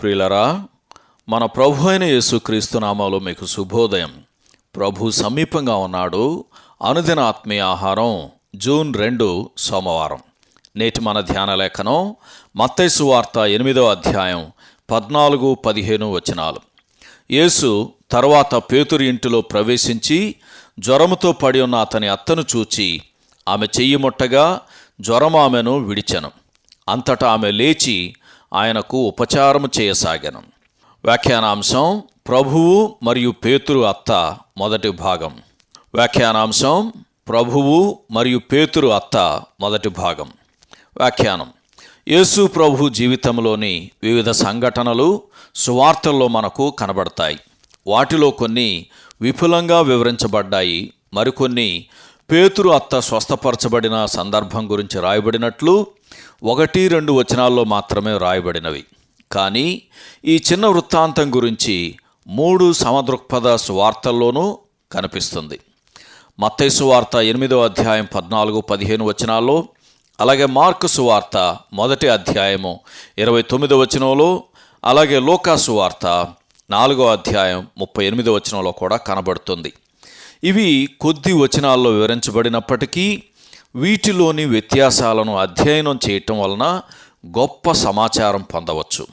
ప్రియులరా మన ప్రభు అయిన యేసుక్రీస్తు నామాలో మీకు శుభోదయం. ప్రభు సమీపంగా ఉన్నాడు. అనుదిన ఆత్మీయ ఆహారం జూన్ రెండు సోమవారం. నేటి మన ధ్యాన లేఖనం మత్తైసు వార్త ఎనిమిదో అధ్యాయం పద్నాలుగు పదిహేను వచనాలు. యేసు తర్వాత పేతురు ఇంటిలో ప్రవేశించి జ్వరముతో పడి ఉన్న అతని అత్తను చూచి ఆమె చెయ్యి ముట్టగా జ్వరం ఆమెను విడిచెను. అంతటా ఆమె లేచి ఆయనకు ఉపచారము చేయసాగాను. వ్యాఖ్యానాంశం ప్రభువు మరియు పేతురు అత్త మొదటి భాగం. వ్యాఖ్యానాంశం ప్రభువు మరియు పేతురు అత్త మొదటి భాగం. వ్యాఖ్యానం. యేసు ప్రభు జీవితంలోని వివిధ సంఘటనలు సువార్తల్లో మనకు కనబడతాయి. వాటిలో కొన్ని విపులంగా వివరించబడ్డాయి. మరికొన్ని పేతురు అత్త స్వస్థపరచబడిన సందర్భం గురించి రాయబడినట్లు ఒకటి రెండు వచనాల్లో మాత్రమే రాయబడినవి. కానీ ఈ చిన్న వృత్తాంతం గురించి మూడు సమదృక్పథ సువార్తల్లోనూ కనిపిస్తుంది. మత్తైసు వార్త ఎనిమిదో అధ్యాయం పద్నాలుగు పదిహేను వచనాల్లో అలాగే మార్కు సువార్త మొదటి అధ్యాయము ఇరవై తొమ్మిదో వచనంలో అలాగే లోకాసు వార్త నాలుగో అధ్యాయం ముప్పై ఎనిమిదో వచనంలో కూడా కనబడుతుంది. ఇవి కొద్ది వచనాల్లో వివరించబడినప్పటికీ వీటిలోని వ్యత్యాసాలను అధ్యయనం చేయటం వలన గొప్ప సమాచారం పొందవచ్చు.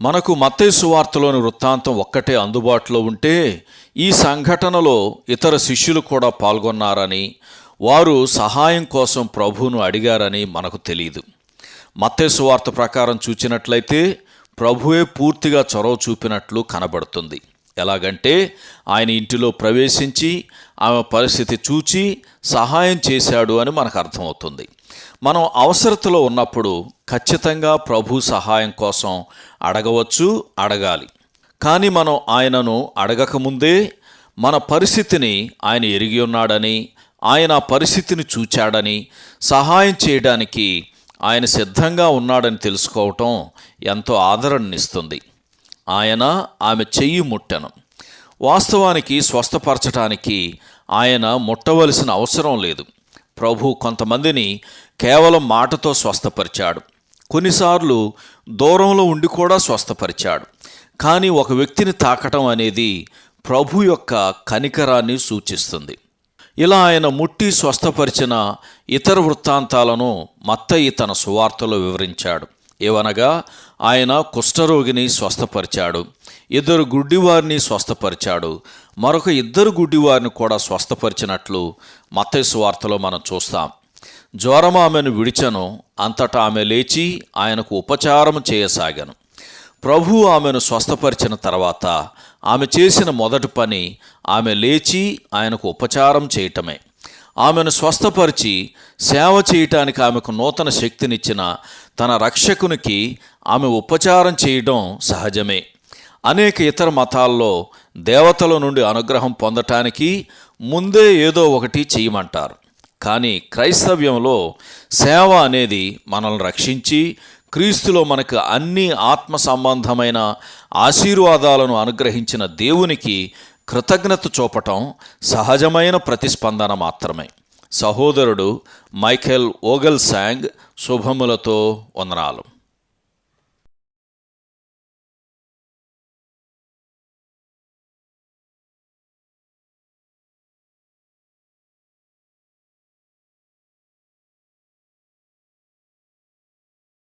మనకు మత్తేసు వార్తలోని వృత్తాంతం ఒక్కటే అందుబాటులో ఉంటే ఈ సంఘటనలో ఇతర శిష్యులు కూడా పాల్గొన్నారని వారు సహాయం కోసం ప్రభువును అడిగారని మనకు తెలియదు మత్తేసు వార్త ప్రకారం చూచినట్లయితే ప్రభువే పూర్తిగా చొరవ చూపినట్లు కనబడుతుంది. ఎలాగంటే ఆయన ఇంటిలో ప్రవేశించి ఆమె పరిస్థితి చూచి సహాయం చేశాడు అని మనకు అర్థమవుతుంది. మనం అవసరతలో ఉన్నప్పుడు ఖచ్చితంగా ప్రభు సహాయం కోసం అడగవచ్చు అడగాలి. కానీ మనం ఆయనను అడగకముందే మన పరిస్థితిని ఆయన ఎరిగి ఉన్నాడని ఆయన ఆ పరిస్థితిని చూచాడని సహాయం చేయడానికి ఆయన సిద్ధంగా ఉన్నాడని తెలుసుకోవటం ఎంతో ఆదరణనిస్తుంది. ఆయన ఆమె చెయ్యి ముట్టను. వాస్తవానికి స్వస్థపరచటానికి ఆయన ముట్టవలసిన అవసరం లేదు. ప్రభు కొంతమందిని కేవలం మాటతో స్వస్థపరిచాడు. కొన్నిసార్లు దూరంలో ఉండి కూడా స్వస్థపరిచాడు. కానీ ఒక వ్యక్తిని తాకటం అనేది ప్రభు యొక్క కనికరాన్ని సూచిస్తుంది. ఇలా ఆయన ముట్టి స్వస్థపరిచిన ఇతర వృత్తాంతాలను మత్తయి తన సువార్తలో వివరించాడు. ఏవనగా ఆయన కుష్ఠరోగిని స్వస్థపరిచాడు. ఇద్దరు గుడ్డివారిని స్వస్థపరిచాడు. మరొక ఇద్దరు గుడ్డివారిని కూడా స్వస్థపరిచినట్లు మత్తయి వార్తలో మనం చూస్తాం. జ్వరం ఆమెను విడిచను అంతటా ఆమె లేచి ఆయనకు ఉపచారం చేయసాగాను. ప్రభు ఆమెను స్వస్థపరిచిన తర్వాత ఆమె చేసిన మొదటి పని ఆమె లేచి ఆయనకు ఉపచారం చేయటమే. ఆమెను స్వస్థపరిచి సేవ చేయటానికి ఆమెకు నూతన శక్తినిచ్చిన తన రక్షకునికి ఆమె ఉపచారం చేయడం సహజమే. అనేక ఇతర మతాల్లో దేవతల నుండి అనుగ్రహం పొందటానికి ముందే ఏదో ఒకటి చేయమంటారు. కానీ క్రైస్తవ్యంలో సేవ అనేది మనల్ని రక్షించి క్రీస్తులో మనకు అన్ని ఆత్మ సంబంధమైన ఆశీర్వాదాలను అనుగ్రహించిన దేవునికి కృతజ్ఞత చూపటం సహజమైన ప్రతిస్పందన మాత్రమే. సహోదరుడు మైఖేల్ ఓగల్ శాంగ్ శుభములతో వందనాలు